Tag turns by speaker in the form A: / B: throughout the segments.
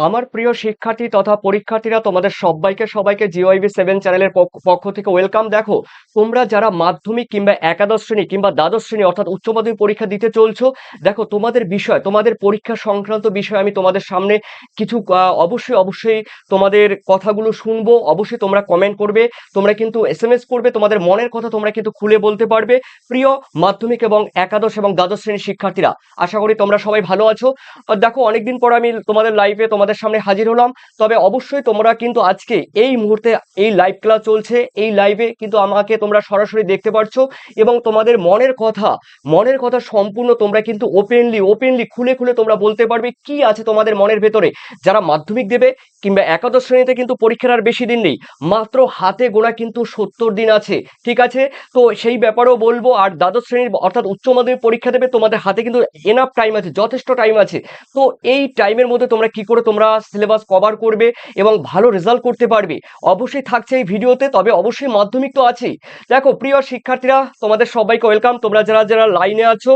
A: আমার প্রিয় শিক্ষার্থী তথা পরীক্ষার্থীরা, তোমাদের সবাইকে সবাইকে জিওআইবি সেভেন চ্যানেলের পক্ষ- থেকে ওয়েলকাম দেখো, তোমরা যারা মাধ্যমিক কিংবা একাদশ শ্রেণি কিংবা দ্বাদশ শ্রেণি অর্থাৎ উচ্চ মাধ্যমিক পরীক্ষা দিতে চলছো, দেখো, তোমাদের বিষয়, তোমাদের পরীক্ষা সংক্রান্ত বিষয় আমি তোমাদের সামনে কিছু অবশ্যই অবশ্যই তোমাদের কথাগুলো শুনব। অবশ্যই তোমরা কমেন্ট করবে, তোমরা কিন্তু এস এম এস করবে, তোমাদের মনের কথা তোমরা কিন্তু খুলে বলতে পারবে। প্রিয় মাধ্যমিক এবং একাদশ এবং দ্বাদশ শ্রেণির শিক্ষার্থীরা, আশা করি তোমরা সবাই ভালো আছো। দেখো, অনেকদিন পর আমি তোমাদের লাইভে তোমাদের সামনে হাজির হলাম। তবে অবশ্যই তোমরা কিন্তু আজকে এই মুহূর্তে এই লাইভ ক্লাস চলছে, এই লাইভে কিন্তু আমাকে তোমরা সরাসরি দেখতে পারছ এবং তোমাদের মনের কথা মনের কথা সম্পূর্ণ তোমরা কিন্তু ওপেনলি ওপেনলি খুলে খুলে তোমরা বলতে পারবে কি আছে তোমাদের মনের ভেতরে। যারা মাধ্যমিক দেবে কিংবা একাদশ শ্রেণীতে কিন্তু পরীক্ষার আর বেশি দিন নেই, মাত্র হাতে গোনা কিন্তু সত্তর দিন আছে, ঠিক আছে? তো সেই ব্যাপারেও বলব, আর দ্বাদশ শ্রেণির অর্থাৎ উচ্চ মাধ্যমিক পরীক্ষা দেবে, তোমাদের হাতে কিন্তু এনাফ টাইম আছে, যথেষ্ট টাইম আছে। তো এই টাইমের মধ্যে তোমরা কি করে তোমরা সিলেবাস কভার করবে এবং ভালো রেজাল্ট করতে পারবে। অবশ্যই থাকছে এই ভিডিওতে, তবে অবশ্যই মাধ্যমিক তো আছেই। দেখো, প্রিয় শিক্ষার্থীরা, তোমাদের সবাইকে ওয়েলকাম তোমরা যারা যারা লাইনে আছো,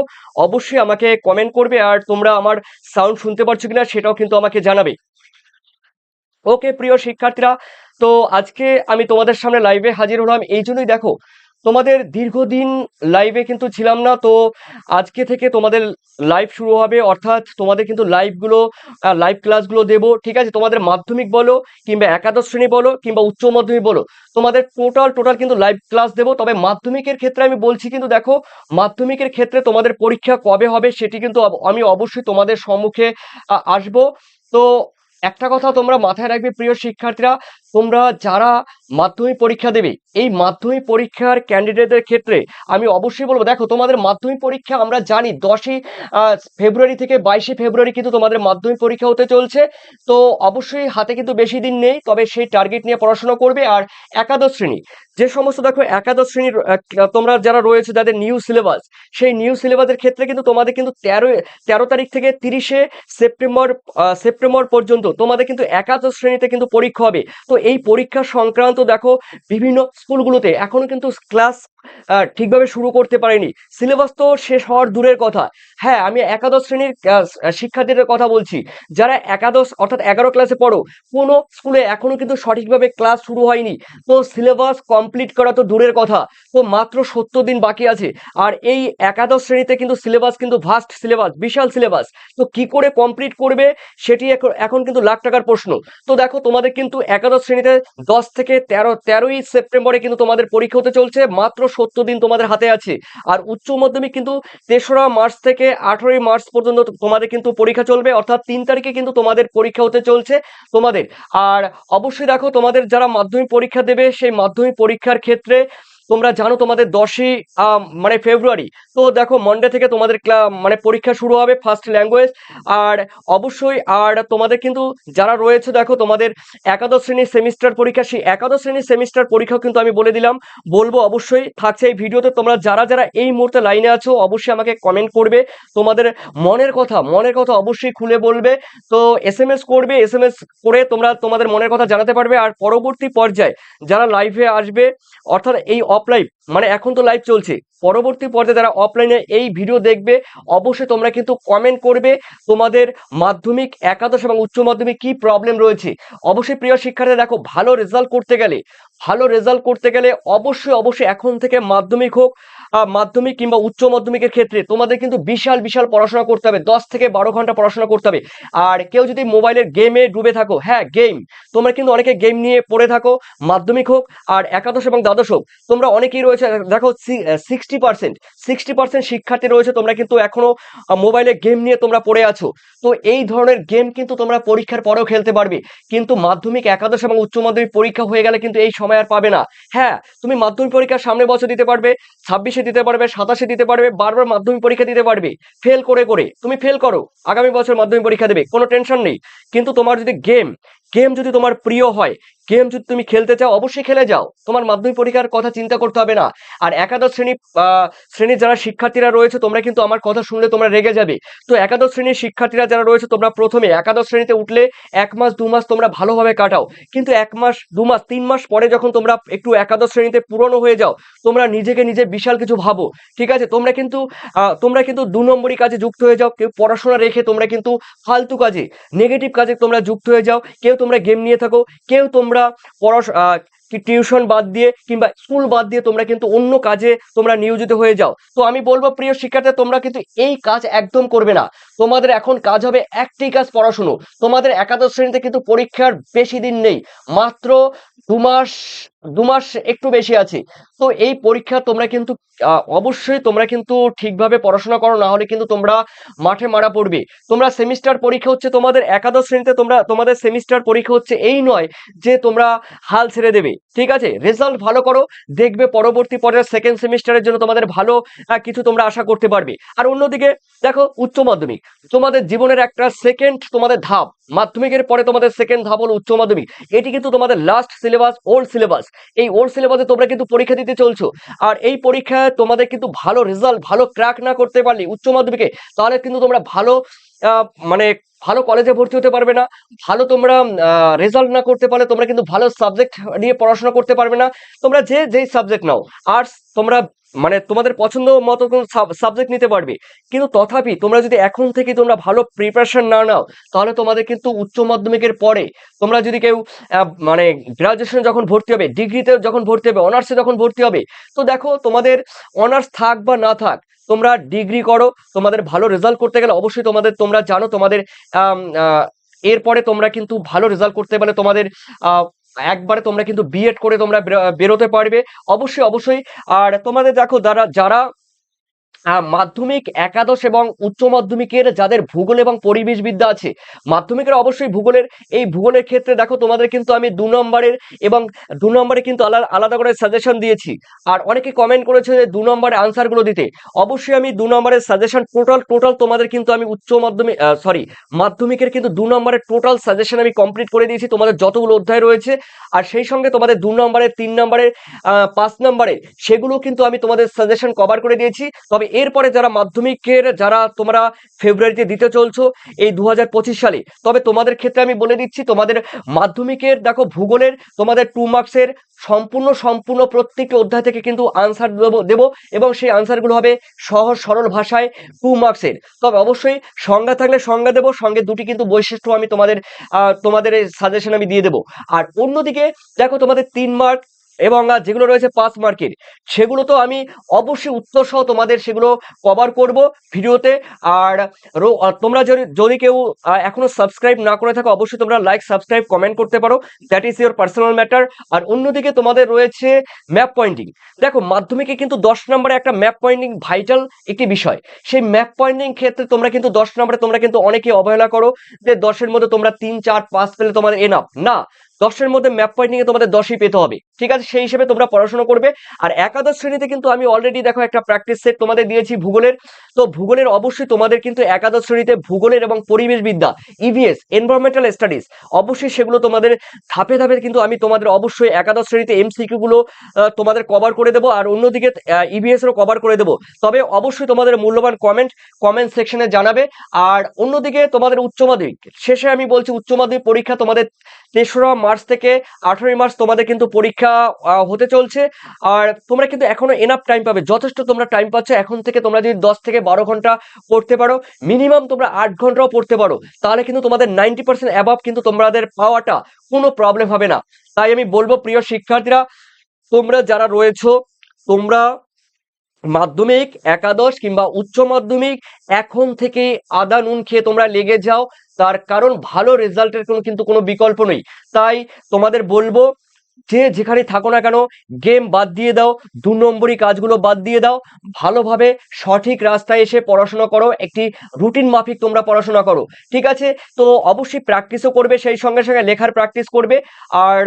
A: অবশ্যই আমাকে কমেন্ট করবে আর তোমরা আমার সাউন্ড শুনতে পারছ কিনা সেটাও কিন্তু আমাকে জানাবে। ওকে প্রিয় শিক্ষার্থীরা, তো আজকে আমি তোমাদের সামনে লাইভে হাজির হলাম। এই জন্যই দেখো তোমাদের দীর্ঘদিন লাইভে কিন্তু ছিলাম না, তো আজকে থেকে তোমাদের লাইভ শুরু হবে। অর্থাৎ তোমাদের কিন্তু লাইভগুলো লাইভ ক্লাসগুলো দেবো। ঠিক আছে? তোমাদের মাধ্যমিক বলো, কিংবা একাদশ শ্রেণি বলো, কিংবা উচ্চ মাধ্যমিক বলো, তোমাদের টোটাল টোটাল কিন্তু লাইভ ক্লাস দেবো। তবে মাধ্যমিকের ক্ষেত্রে আমি বলছি কিন্তু দেখো, মাধ্যমিকের ক্ষেত্রে তোমাদের পরীক্ষা কবে হবে সেটি কিন্তু আমি অবশ্যই তোমাদের সম্মুখে আসব। তো একটা কথা তোমরা মাথায় রাখবে, প্রিয় শিক্ষার্থীরা তোমরা যারা মাধ্যমিক পরীক্ষা দেবে, এই মাধ্যমিক পরীক্ষার ক্যান্ডিডেটদের ক্ষেত্রে আমি অবশ্যই বলব, দেখো তোমাদের মাধ্যমিক পরীক্ষা আমরা জানি দশই ফেব্রুয়ারি থেকে বাইশে ফেব্রুয়ারি কিন্তু তোমাদের মাধ্যমিক পরীক্ষা হতে চলছে। তো অবশ্যই হাতে কিন্তু বেশি দিন নেই, তবে সেই টার্গেট নিয়ে পড়াশোনা করবে আর একাদশ শ্রেণি। যে সমস্ত দেখো একাদশ শ্রেণির তোমরা যারা রয়েছে যাদের নিউ সিলেবাস সেই নিউ সিলেবাসের ক্ষেত্রে কিন্তু তোমাদের কিন্তু তেরো তেরো তারিখ থেকে তিরিশে সেপ্টেম্বর সেপ্টেম্বর পর্যন্ত তোমাদের কিন্তু একাদশ শ্রেণীতে কিন্তু পরীক্ষা হবে। তো এই পরীক্ষা সংক্রান্ত দেখো বিভিন্ন স্কুলগুলোতে। এখনও কিন্তু ক্লাস ঠিকভাবে শুরু করতে পারেনি। সিলেবাস তো শেষ হওয়ার দূরের কথা। হ্যাঁ আমি একাদশ শ্রেণির শিক্ষার্থীদের কথা বলছি। যারা একাদশ, অর্থাৎ এগারো ক্লাসে পড়ো, কোনো স্কুলে এখনও কিন্তু সঠিকভাবে ক্লাস শুরু হয়নি। তো সিলেবাস কমপ্লিট করা তো দূরের কথা। তো মাত্র সত্তর দিন বাকি আছে। আর এই একাদশ শ্রেণীতে কিন্তু সিলেবাস কিন্তু ভাস্ট সিলেবাস, বিশাল সিলেবাস। তো কি করে কমপ্লিট করবে, সেটি এখন কিন্তু লাখ টাকার প্রশ্ন। তো দেখো, তোমাদের কিন্তু একাদশ শ্রেণীতে দশ থেকে তেরো, তেরোই সেপ্টেম্বরে কিন্তু তোমাদের পরীক্ষা হতে চলছে। মাত্র সত্তর দিন তোমাদের হাতে আছে। আর উচ্চ মাধ্যমিক কিন্তু তেসরা মার্চ থেকে আঠেরোই মার্চ পর্যন্ত তোমাদের কিন্তু পরীক্ষা চলবে, অর্থাৎ তিন তারিখে কিন্তু তোমাদের পরীক্ষা হতে চলছে তোমাদের। আর অবশ্যই দেখো তোমাদের যারা মাধ্যমিক পরীক্ষা দেবে, সেই মাধ্যমিক পরীক্ষার ক্ষেত্রে তোমরা জানো তোমাদের দশই মানে ফেব্রুয়ারি। তো দেখো মন্ডে থেকে তোমাদের মানে পরীক্ষা শুরু হবে ফার্স্ট ল্যাঙ্গুয়েজ আর অবশ্যই, আর তোমাদের কিন্তু যারা রয়েছে, দেখো, তোমাদের একাদশ শ্রেণির সেমিস্টার পরীক্ষা, সেই একাদশ শ্রেণির সেমিস্টার পরীক্ষা কিন্তু আমি বলে দিলাম। বলব অবশ্যই, থাকছে এই ভিডিওতে। তোমরা যারা যারা এই মুহূর্তে লাইনে আছো, অবশ্যই আমাকে কমেন্ট করবে। তোমাদের মনের কথা মনের কথা অবশ্যই খুলে বলবে। তো এস এম এস করবে এস এম এস করে তোমরা তোমাদের মনের কথা জানাতে পারবে। আর পরবর্তী পর্যায়ে যারা লাইভে আসবে, অর্থাৎ এই অফলাইভ মানে এখন তো লাইভ চলছে। পরবর্তী পর্যায়ে যারা অফলাইনে এই ভিডিও দেখবে, অবশ্যই তোমরা কিন্তু কমেন্ট করবে তোমাদের মাধ্যমিক, একাদশ এবং উচ্চ মাধ্যমিক কি প্রবলেম রয়েছে। অবশ্যই প্রিয় শিক্ষার্থী দেখো, ভালো রেজাল্ট করতে গেলে, ভালো রেজাল্ট করতে গেলে অবশ্যই অবশ্যই এখন থেকে মাধ্যমিক হোক মাধ্যমিক কিংবা উচ্চ মাধ্যমিকের ক্ষেত্রে তোমাদের কিন্তু বিশাল বিশাল পড়াশোনা করতে হবে। দশ থেকে বারো ঘণ্টা পড়াশোনা করতে হবে। আর কেউ যদি মোবাইলের গেমে ডুবে থাকো হ্যাঁ গেম তোমরা কিন্তু অনেকে গেম নিয়ে পড়ে থাকো, মাধ্যমিক হোক আর একাদশ এবং দ্বাদশ হোক, তোমরা অনেকেই রয়েছে, দেখো সিক্সটি পার্সেন্ট সিক্সটি পার্সেন্ট শিক্ষার্থী রয়েছে, তোমরা কিন্তু এখনও মোবাইলে গেম নিয়ে তোমরা পড়ে আছো। তো এই ধরনের গেম কিন্তু তোমরা পরীক্ষার পরেও খেলতে পারবে। কিন্তু মাধ্যমিক, একাদশ এবং উচ্চ মাধ্যমিক পরীক্ষা হয়ে গেলে কিন্তু এই সময় আর পাবে না। হ্যাঁ তুমি মাধ্যমিক পরীক্ষা সামনে বছর দিতে পারবে, ছাব্বিশে দিতে পারবে, সাতাশে দিতে পারবে, বারবার মাধ্যমিক পরীক্ষা দিতে পারবে। ফেল করে করে। তুমি ফেল করো। আগামী বছর মাধ্যমিক পরীক্ষা দেবে। কোনো টেনশন নেই। কিন্তু তোমার যদি গেম গেম যদি তোমার প্রিয় হয়, গেম যদি তুমি খেলতে চাও, অবশ্যই খেলে যাও। তোমার মাধ্যমিক পরীক্ষার কথা চিন্তা করতে হবে না। আর একাদশ শ্রেণি শ্রেণির যারা শিক্ষার্থীরা রয়েছে, তোমরা কিন্তু আমার কথা শুনলে তোমরা রেগে যাবে। তো একাদশ শ্রেণির শিক্ষার্থীরা যারা রয়েছে, তোমরা প্রথমে একাদশ শ্রেণীতে উঠলে এক মাস, দু মাস তোমরা ভালোভাবে কাটাও। কিন্তু এক মাস, দু মাস, তিন মাস পরে যখন তোমরা একটু একাদশ শ্রেণীতে পুরনো হয়ে যাও, তোমরা নিজেকে নিজে বিশাল কিছু ভাবো। ঠিক আছে? তোমরা কিন্তু তোমরা কিন্তু দু নম্বরই কাজে যুক্ত হয়ে যাও। কেউ পড়াশোনা রেখে তোমরা কিন্তু ফালতু কাজে নেগেটিভ কাজে তোমরা যুক্ত হয়ে যাও। কেউ তোমরা গেম নিয়ে থাকো। কেউ তোমরা পড়াশ টিউশন বাদ দিয়ে কিংবা স্কুল বাদ দিয়ে তোমরা কিন্তু অন্য কাজে তোমরা নিয়োজিত হয়ে যাও। তো আমি বলব, প্রিয় শিক্ষার্থী, তোমরা কিন্তু এই কাজ একদম করবে না। তোমাদের এখন কাজ হবে একটি কাজ পড়াশুনো। তোমাদের একাদশ শ্রেণীতে কিন্তু পরীক্ষার বেশি দিন নেই। মাত্র দু মাস দু মাস একটু বেশি আছে। তো এই পরীক্ষা তোমরা কিন্তু অবশ্যই তোমরা কিন্তু ঠিকভাবে পড়াশোনা করো, না হলে কিন্তু তোমরা মাঠে মারা পড়বে। তোমরা সেমিস্টার পরীক্ষা হচ্ছে তোমাদের একাদশ শ্রেণীতে তোমরা, তোমাদের সেমিস্টার পরীক্ষা হচ্ছে এই নয় যে তোমরা হাল ছেড়ে দেবে। ঠিক আছে? রেজাল্ট ভালো করো, দেখবে পরবর্তী পর্যায়ে সেকেন্ড সেমিস্টারের জন্য তোমাদের ভালো কিছু তোমরা আশা করতে পারবে। আর অন্যদিকে দেখো উচ্চ মাধ্যমিক। তোমাদের জীবনের একটা সেকেন্ড তোমাদের ধাপ। মাধ্যমিকের পরে তোমাদের সেকেন্ড ধাপ হলো উচ্চ মাধ্যমিক। এটি কিন্তু তোমাদের লাস্ট সিলেবাস ওল্ড সিলেবাস এই ওর সিলেবাসে তোমরা কিন্তু পরীক্ষা দিতে চলছো। আর এই পরীক্ষায় তোমাদের কিন্তু ভালো রেজাল্ট ভালো ক্র্যাক না করতে পারলে উচ্চ মাধ্যমিকে, তাহলে কিন্তু তোমরা ভালো মানে ভালো কলেজে ভর্তি হতে পারবে না, ভালো তোমরা রেজাল্ট না করতে পারলে তোমরা কিন্তু ভালো সাবজেক্ট নিয়ে পড়াশোনা করতে পারবে না, তোমরা যে, যেই সাবজেক্ট নাও আর্টস তোমরা মানে তোমাদের পছন্দ মতো কোনো সাবজেক্ট নিতে পারবে, কিন্তু তথাপি তোমরা যদি এখন থেকে তোমরা ভালো প্রিপারেশন না নাও, তাহলে তোমাদের কিন্তু উচ্চ মাধ্যমিকের পরে তোমরা যদি কেউ মানে গ্রাজুয়েশন যখন ভর্তি হবে ডিগ্রিতে যখন ভর্তি হবে অনার্সে যখন ভর্তি হবে, তো দেখো তোমাদের অনার্স থাক বা না থাক তোমরা ডিগ্রি করো, তোমাদের ভালো রেজাল্ট করতে গেলে অবশ্যই তোমাদের, তোমরা জানো তোমাদের এরপরে তোমরা কিন্তু ভালো রেজাল্ট করতে পারলে তোমাদের একবারে তোমরা কিন্তু বিএড করে তোমরা বেরোতে পারবে। অবশ্যই অবশ্যই। আর তোমাদের দেখো, যারা যারা মাধ্যমিক, একাদশ এবং উচ্চ মাধ্যমিকের যাদের ভূগোল এবং পরিবেশ বিদ্যা আছে, মাধ্যমিকের অবশ্যই ভূগোলের, এই ভূগোলের ক্ষেত্রে দেখো তোমাদের কিন্তু আমি দু নম্বরের এবং দু নম্বরে কিন্তু আলাদা আলাদা করে সাজেশন দিয়েছি। আর অনেকে কমেন্ট করেছে যে দু নম্বরে আনসারগুলো দিতে। অবশ্যই আমি দু নম্বরের সাজেশন টোটাল টোটাল তোমাদের কিন্তু আমি উচ্চ মাধ্যমিক সরি মাধ্যমিকের কিন্তু দু নম্বরের টোটাল সাজেশন আমি কমপ্লিট করে দিয়েছি, তোমাদের যতগুলো অধ্যায় রয়েছে। আর সেই সঙ্গে তোমাদের দু নম্বরের, তিন নম্বরের পাঁচ নম্বরে সেগুলো কিন্তু আমি তোমাদের সাজেশন কভার করে দিয়েছি। তবে এরপরে যারা মাধ্যমিকের, যারা তোমরা ফেব্রুয়ারিতে দিতে চলছো এই দু হাজার পঁচিশ সালে, তবে তোমাদের ক্ষেত্রে আমি বলে দিচ্ছি, তোমাদের মাধ্যমিকের দেখো ভূগোলের তোমাদের টু মার্কসের সম্পূর্ণ সম্পূর্ণ প্রত্যেকটি অধ্যায় থেকে কিন্তু আনসার দেবো দেবো এবং সেই আনসারগুলো হবে সহজ, সরল ভাষায় টু মার্কসের তবে অবশ্যই সংজ্ঞা থাকলে সংজ্ঞা দেবো, সঙ্গে দুটি কিন্তু বৈশিষ্ট্য আমি তোমাদের তোমাদের সাজেশন আমি দিয়ে দেবো। আর অন্যদিকে দেখো তোমাদের তিন মার্ক এবং যেগুলো রয়েছে পাঁচ মার্কের সেগুলো তো আমি অবশ্যই উত্তর সহ তোমাদের সেগুলো কভার করব ভিডিওতে। আর তোমরা যদি কেউ এখনও সাবস্ক্রাইব না করে থাকো, অবশ্যই তোমরা লাইক সাবস্ক্রাইব কমেন্ট করতে পারো। That is your personal matter আর অন্যদিকে তোমাদের রয়েছে ম্যাপ পয়েন্টিং দেখো, মাধ্যমিকে কিন্তু দশ নম্বরে একটা ম্যাপ পয়েন্টিং ভাইটাল একটি বিষয়। সেই ম্যাপ পয়েন্টিং ক্ষেত্রে তোমরা কিন্তু দশ নম্বরে তোমরা কিন্তু অনেকে অবহেলা করো যে দশের মধ্যে তোমরা তিন, চার, পাঁচ পেলে তোমাদের এনাফ না দশের মধ্যে ম্যাপ পয়েন্টিং এ তোমাদের দশই পেতে হবে। ঠিক আছে? সেই হিসেবে তোমরা পড়াশোনা করবে। আর একাদশ শ্রেণীতে কিন্তু আমি অলরেডি দেখো একটা প্র্যাকটিস সেট তোমাদের দিয়েছি ভূগোলের। তো ভূগোলের অবশ্যই তোমাদের কিন্তু একাদশ শ্রেণীতে ভূগোলের এবং পরিবেশ বিদ্যা ইভিএস এনভায়রনমেন্টাল স্টাডিজ অবশ্যই সেগুলো তোমাদের ধাপে ধাপে কিন্তু আমি তোমাদের অবশ্যই একাদশ শ্রেণীতে এমসিকিউ গুলো আহ, তোমাদের কভার করে দেবো। আর অন্যদিকে ইভিএস এরও কভার করে দেবো। তবে অবশ্যই তোমাদের মূল্যবান কমেন্ট কমেন্ট সেকশনে জানাবে। আর অন্যদিকে তোমাদের উচ্চ মাধ্যমিক শেষে আমি বলছি উচ্চ মাধ্যমিক পরীক্ষা তোমাদের তেসরা মার্চ থেকে আঠারোই মার্চ তোমাদের কিন্তু পরীক্ষা হতে চলছে। আর তোমরা কিন্তু এখনও এনাফ টাইম পাবে। যথেষ্ট তোমরা টাইম পাচ্ছ। এখন থেকে তোমরা যদি দশ থেকে বারো ঘণ্টা পড়তে পারো মিনিমাম তোমরা আট ঘন্টাও পড়তে পারো, তাহলে কিন্তু তোমাদের নাইনটি পার্সেন্ট অ্যাবাভ কিন্তু তোমাদের পাওয়াটা কোনো প্রবলেম হবে না। তাই আমি বলব, প্রিয় শিক্ষার্থীরা, তোমরা যারা রয়েছো, তোমরা মাধ্যমিক, একাদশ কিংবা উচ্চ মাধ্যমিক, এখন থেকে আদা, নুন খেয়ে তোমরা লেগে যাও। তার কারণ ভালো রেজাল্টের কোনো কিন্তু কোনো বিকল্প নেই। তাই তোমাদের বলব যে যেখানে থাকো না কেন গেম বাদ দিয়ে দাও, দু নম্বরই কাজগুলো বাদ দিয়ে দাও, ভালোভাবে সঠিক রাস্তায় এসে পড়াশোনা করো, একটি রুটিন মাফিক তোমরা পড়াশোনা করো, ঠিক আছে? তো অবশ্যই প্র্যাকটিসও করবে, সেই সঙ্গে সঙ্গে লেখার প্র্যাকটিস করবে, আর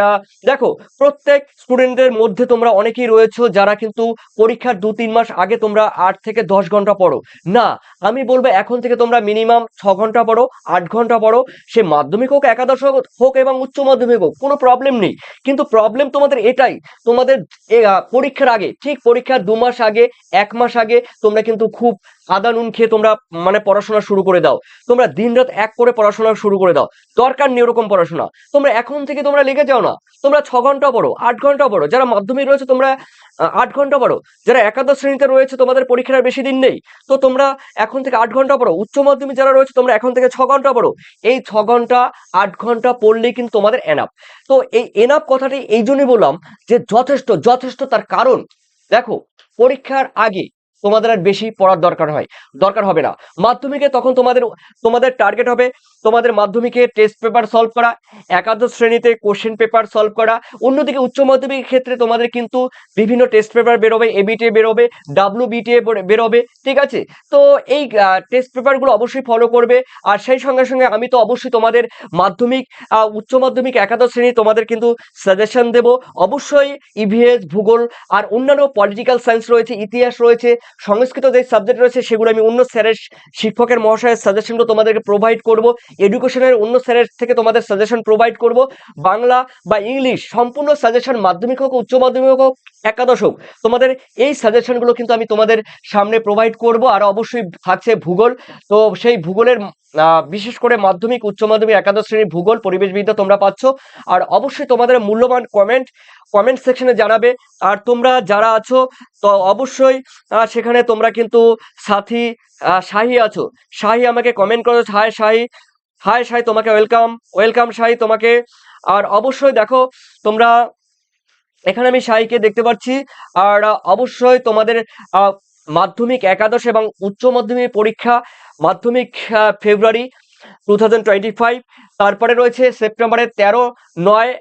A: দেখো, প্রত্যেক স্টুডেন্টদের মধ্যে তোমরা অনেকেই রয়েছো যারা কিন্তু পরীক্ষার দু তিন মাস আগে তোমরা আট থেকে দশ ঘণ্টা পড়ো। না, আমি বলব এখন থেকে তোমরা মিনিমাম ছ ঘণ্টা পড়ো, আট ঘণ্টা পড়ো, সে মাধ্যমিক হোক, একাদশ হোক এবং উচ্চ মাধ্যমিক হোক, কোনো প্রবলেম নেই। কিন্তু প্রবলেম তোমাদের এটাই। তোমাদের পরীক্ষার আগে, ঠিক পরীক্ষার দু মাস আগে, এক মাস আগে তোমরা কিন্তু খুব আদা নুন খেয়ে তোমরা মানে পড়াশোনা শুরু করে দাও। তোমরা দিনরাত এক করে পড়াশোনা শুরু করে দাও। দরকার নেই ওরকম পড়াশোনা। তোমরা এখন থেকে তোমরা লেগে যাও না। তোমরা ছ ঘণ্টা পড়ো, আট ঘণ্টা পড়ো। যারা মাধ্যমিক রয়েছে তোমরা আট ঘণ্টা পড়ো। যারা একাদশ শ্রেণীতে রয়েছে তোমাদের পরীক্ষার বেশি দিন নেই। তো তোমরা এখন থেকে আট ঘণ্টা পড়ো। উচ্চ মাধ্যমিক যারা রয়েছে তোমরা এখন থেকে ছ ঘণ্টা পড়ো। এই ছ ঘণ্টা, আট ঘণ্টা পড়লেই কিন্তু তোমাদের এনাফ তো এই এনাফ কথাটি এই জন্যই বললাম যে যথেষ্ট যথেষ্ট তার কারণ। দেখো, পরীক্ষার আগে তোমাদের আর বেশি পড়ার দরকার হয়, দরকার হবে না। মাধ্যমিকে তখন তোমাদের তোমাদের টার্গেট হবে তোমাদের মাধ্যমিকে টেস্ট পেপার সলভ করা, একাদশ শ্রেণীতে কোশ্চেন পেপার সলভ করা, অন্যদিকে উচ্চ মাধ্যমিকের ক্ষেত্রে তোমাদের কিন্তু বিভিন্ন টেস্ট পেপার বেরোবে এবিটিএ বেরোবে ডাব্লিউ বিটিএ বেরোবে, ঠিক আছে? তো এই টেস্ট পেপারগুলো অবশ্যই ফলো করবে, আর সেই সঙ্গে সঙ্গে আমি তো অবশ্যই তোমাদের মাধ্যমিক উচ্চ মাধ্যমিক, একাদশ শ্রেণি তোমাদের কিন্তু সাজেশন দেব। অবশ্যই ইভিএস ভূগোল, আর অন্যান্য পলিটিক্যাল সায়েন্স রয়েছে, ইতিহাস রয়েছে, সংস্কৃত যে সাবজেক্ট রয়েছে, সেগুলো আমি অন্য স্যারের শিক্ষকের মহাশয়ের সাজেশনগুলো তোমাদেরকে প্রোভাইড করব। এডুকেশনের অন্য স্যারের থেকে তোমাদের সাজেশন প্রোভাইড করব। বাংলা বা ইংলিশ সম্পূর্ণ সাজেশন মাধ্যমিক হোক, উচ্চ মাধ্যমিক হোক, একাদশ হোক, তোমাদের এই সাজেশনগুলো কিন্তু আমি তোমাদের সামনে প্রোভাইড করব। আর অবশ্যই থাকছে ভূগোল। তো সেই ভূগোলের বিশেষ করে মাধ্যমিক, উচ্চ মাধ্যমিক, একাদশ শ্রেণির ভূগোল পরিবেশবিদ্যা তোমরা পাচ্ছ। আর অবশ্যই তোমাদের মূল্যবান কমেন্ট কমেন্ট সেকশনে জানাবে। আর তোমরা যারা আছো, তো অবশ্যই সেখানে তোমরা কিন্তু সাথী শাহি আছো। শাহি আমাকে কমেন্ট করো। হাই শাহি। হাই সাই তোমাকে ওয়েলকাম ওয়েলকাম সাই তোমাকে। আর অবশ্যই দেখো, তোমরা, এখানে আমি সাইকে দেখতে পাচ্ছি। আর অবশ্যই তোমাদের মাধ্যমিক, একাদশ এবং উচ্চ মাধ্যমিক পরীক্ষা, মাধ্যমিক February two thousand twenty five তারপরে রয়েছে সেপ্টেম্বরের তেরো, নয়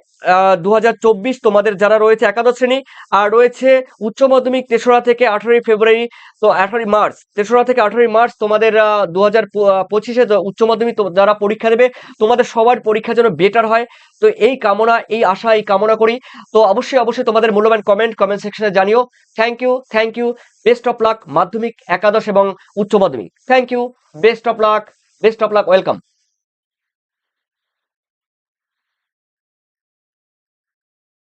A: দু হাজার চব্বিশ তোমাদের যারা রয়েছে একাদশ শ্রেণি আর রয়েছে উচ্চ মাধ্যমিক তেসরা থেকে আঠারোই ফেব্রুয়ারি, তো আঠারোই মার্চ, তেসরা থেকে আঠারোই মার্চ তোমাদের দু হাজার পঁচিশে উচ্চ মাধ্যমিক যারা পরীক্ষা দেবে, তোমাদের সবার পরীক্ষা যেন বেটার হয়। তো এই কামনা, এই আশা, এই কামনা করি। তো অবশ্যই অবশ্যই তোমাদের মূল্যবান কমেন্ট কমেন্ট সেকশনে জানিও। Thank you thank you best of luck মাধ্যমিক, একাদশ এবং উচ্চ মাধ্যমিক। Thank you best of luck best of luck welcome